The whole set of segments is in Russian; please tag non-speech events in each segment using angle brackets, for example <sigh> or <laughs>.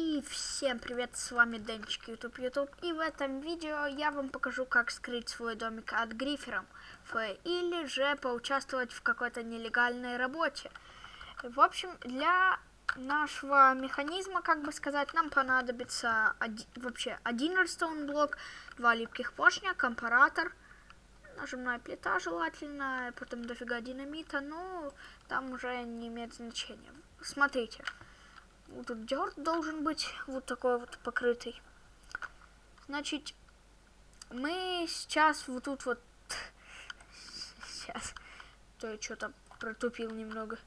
И всем привет, с вами Денчик YouTube YouTube. И в этом видео я вам покажу, как скрыть свой домик от гриферов. Или же поучаствовать в какой-то нелегальной работе. В общем, для нашего механизма, как бы сказать, нам понадобится один, вообще один redstone блок, два липких поршня, компаратор, нажимная плита желательно, потом дофига динамита, но там уже не имеет значения. Смотрите. Тут дерт должен быть вот такой вот покрытый. Значит, мы сейчас вот тут вот... <laughs> Сейчас. То я что-то протупил немного.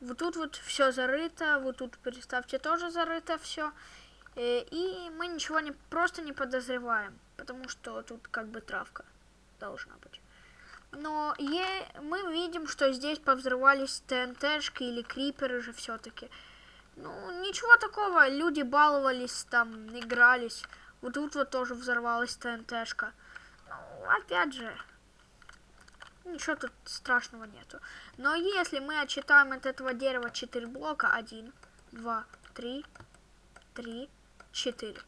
Вот тут вот все зарыто, вот тут, представьте, тоже зарыто все. Э, и мы ничего не просто не подозреваем, потому что тут как бы травка должна быть. Но е мы видим, что здесь повзрывались ТНТшки или криперы же все-таки. Ну, ничего такого, люди баловались там, игрались. Вот тут вот тоже взорвалась ТНТшка. Ну, опять же, ничего тут страшного нету. Но если мы отчитаем от этого дерева 4 блока, 1, 2, 3, 3, 4,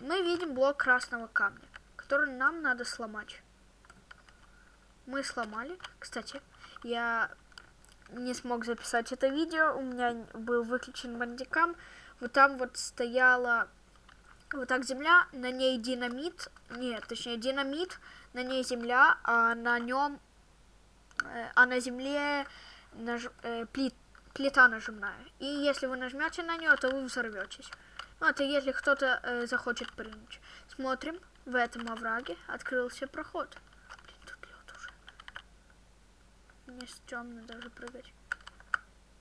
мы видим блок красного камня, который нам надо сломать мы сломали. Кстати, я не смог записать это видео, у меня был выключен бандикам. Вот там вот стояла вот так земля, на ней динамит, нет, точнее динамит, на ней земля, а на нем, э, а на земле наж, э, плит, плита нажимная. И если вы нажмете на нее, то вы взорветесь. Ну, это если кто-то э, захочет прыгнуть. Смотрим, в этом овраге открылся проход. Мне стрёмно даже прыгать.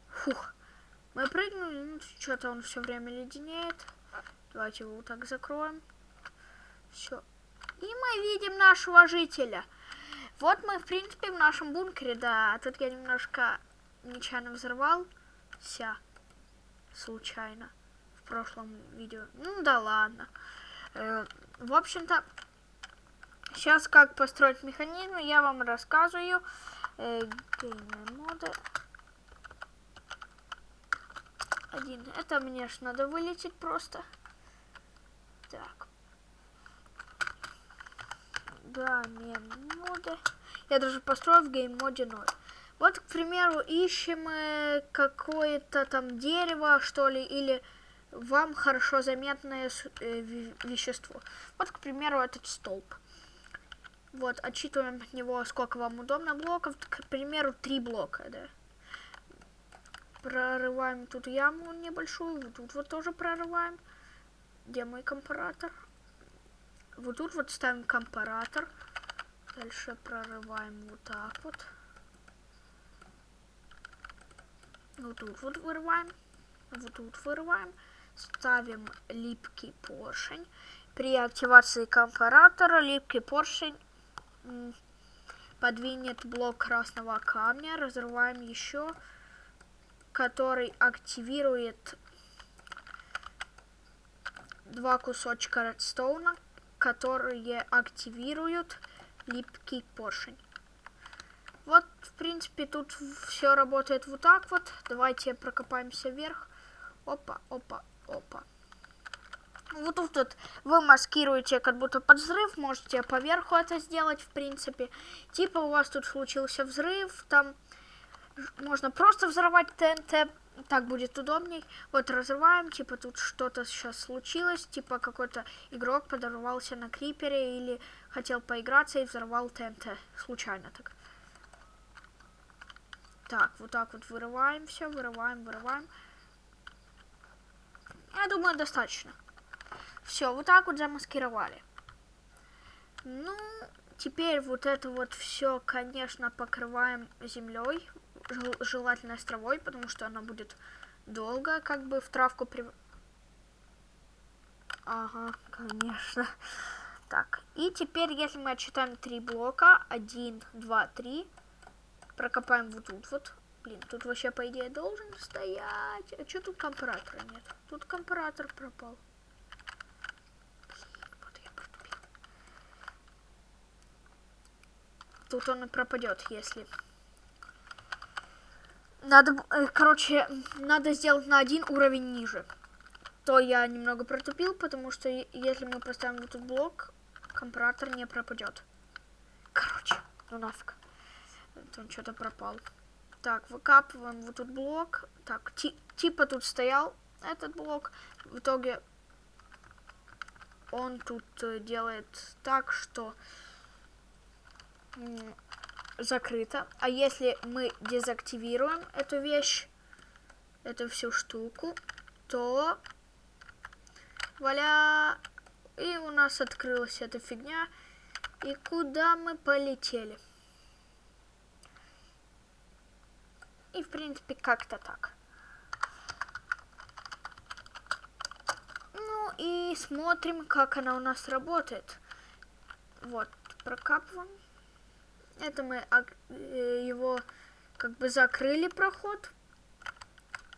Фух. Мы прыгнули, ну что-то он все время леденеет. Давайте его вот так закроем. Все. И мы видим нашего жителя. Вот мы, в принципе, в нашем бункере, да. Тут я немножко нечаянно взорвал. Вся. Случайно. В прошлом видео. Ну да ладно. Э, в общем-то, сейчас как построить механизм, я вам рассказываю э, моды. Один. Это мне ж надо вылететь просто. Так. Гейм моды. Я даже построил в гейм моде 0. Вот, к примеру, ищем э, какое-то там дерево, что ли, или вам хорошо заметное э, вещество. Вот, к примеру, этот столб. Вот, отчитываем от него, сколько вам удобно блоков. К примеру, три блока, да. Прорываем тут яму небольшую. Вот тут вот тоже прорываем. Где мой компаратор? Вот тут вот ставим компаратор. Дальше прорываем вот так вот. Вот тут вот вырываем. Вот тут вырываем. Ставим липкий поршень. При активации компаратора липкий поршень подвинет блок красного камня. Разрываем еще, который активирует два кусочка редстоуна, которые активируют липкий поршень. Вот, в принципе, тут все работает вот так вот. Давайте прокопаемся вверх. Опа, опа, опа вот тут вот вы маскируете как будто под взрыв, можете поверху это сделать, в принципе. Типа у вас тут случился взрыв, там можно просто взорвать ТНТ, так будет удобней. Вот разрываем, типа тут что-то сейчас случилось, типа какой-то игрок подорвался на крипере или хотел поиграться и взорвал ТНТ, случайно так. Так, вот так вот вырываем все, вырываем, вырываем. Я думаю, достаточно. Все, вот так вот замаскировали. Ну, теперь вот это вот все, конечно, покрываем землей, желательно с травой, потому что она будет долго как бы в травку при... Ага, конечно. Так, и теперь, если мы отчитаем три блока, один, два, три, прокопаем вот тут вот. Блин, тут вообще, по идее, должен стоять. А что тут компаратора нет? Тут компаратор пропал. Тут он и пропадет, если... Надо, э, короче, надо сделать на один уровень ниже. То я немного протупил, потому что если мы поставим вот тут блок, компаратор не пропадет. Короче, ну нафиг. Он что-то пропал. Так, выкапываем вот тут блок. Так, ти- типа тут стоял этот блок. В итоге он тут э, делает так, что закрыто. А если мы дезактивируем эту вещь, эту всю штуку, то валя, и у нас открылась эта фигня. И куда мы полетели? И в принципе как-то так. Ну и смотрим, как она у нас работает. Вот, прокапываем. Это мы э, его как бы закрыли проход,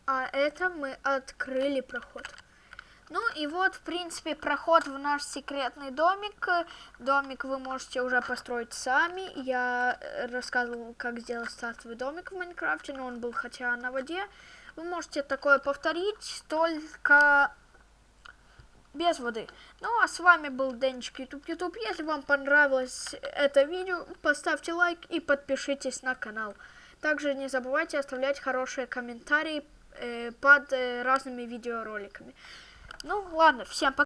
а это мы открыли проход. Ну и вот, в принципе, проход в наш секретный домик. Домик вы можете уже построить сами. Я рассказывал, как сделать стартовый домик в Майнкрафте, но он был хотя на воде. Вы можете такое повторить, только без воды. Ну а с вами был Денчик YouTube YouTube. Если вам понравилось это видео, поставьте лайк и подпишитесь на канал. Также не забывайте оставлять хорошие комментарии э, под э, разными видеороликами. Ну ладно, всем пока.